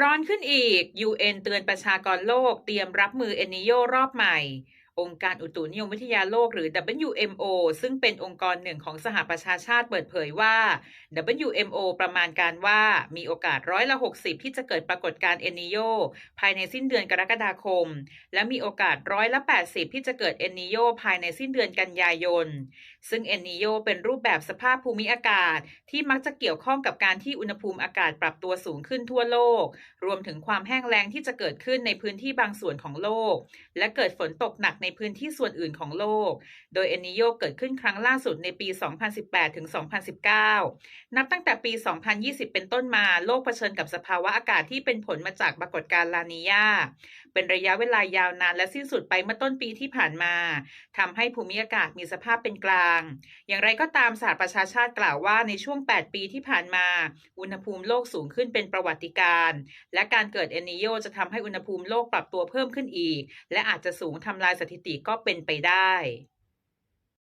ร้อนขึ้นอีก UN เตือนประชากรโลกเตรียมรับมือเอนิโยรอบใหม่ องค์การอุตุนิยมวิทยาโลกหรือ WMO ซึ่งเป็นองค์กรหนึ่งของสหประชาชาติเปิดเผยว่า WMO ประมาณการว่ามีโอกาสร้อยละ 60 ที่จะเกิดปรากฏการณ์เอนิโยภายในสิ้นเดือนกรกฎาคม และมีโอกาสร้อยละ 80 ที่จะเกิดเอนิโยภายในสิ้นเดือนกันยายน ซึ่งเอนิโยเป็นรูปแบบสภาพภูมิอากาศ ที่มักจะเกี่ยวข้องกับการที่อุณหภูมิอากาศปรับตัวสูงขึ้นทั่วโลก รวมถึงความแห้งแล้งที่จะเกิดขึ้นในพื้นที่บางส่วนของโลก และเกิดฝนตกหนักในพื้นที่ส่วนอื่นของโลก โดยเอนิโยเกิดขึ้นครั้งล่าสุดในปี 2018 ถึง 2019 นับตั้งแต่ปี 2020 เป็นต้นมา โลกเผชิญกับสภาวะอากาศที่เป็นผลมาจากปรากฏการณ์ลานียา เป็นระยะเวลายาวนานและสิ้นสุดไปเมื่อต้นปีที่ผ่านมาทำให้ภูมิอากาศมีสภาพเป็นกลาง อย่างไรก็ตามสหประชาชาติกล่าวว่าในช่วง 8 ปีที่ผ่านมา อุณหภูมิโลกสูงขึ้นเป็นประวัติการณ์และการเกิดเอนิโยจะทำให้อุณหภูมิโลกปรับตัวเพิ่มขึ้นอีก และอาจจะสูงทำลายสถิติก็เป็นไปได้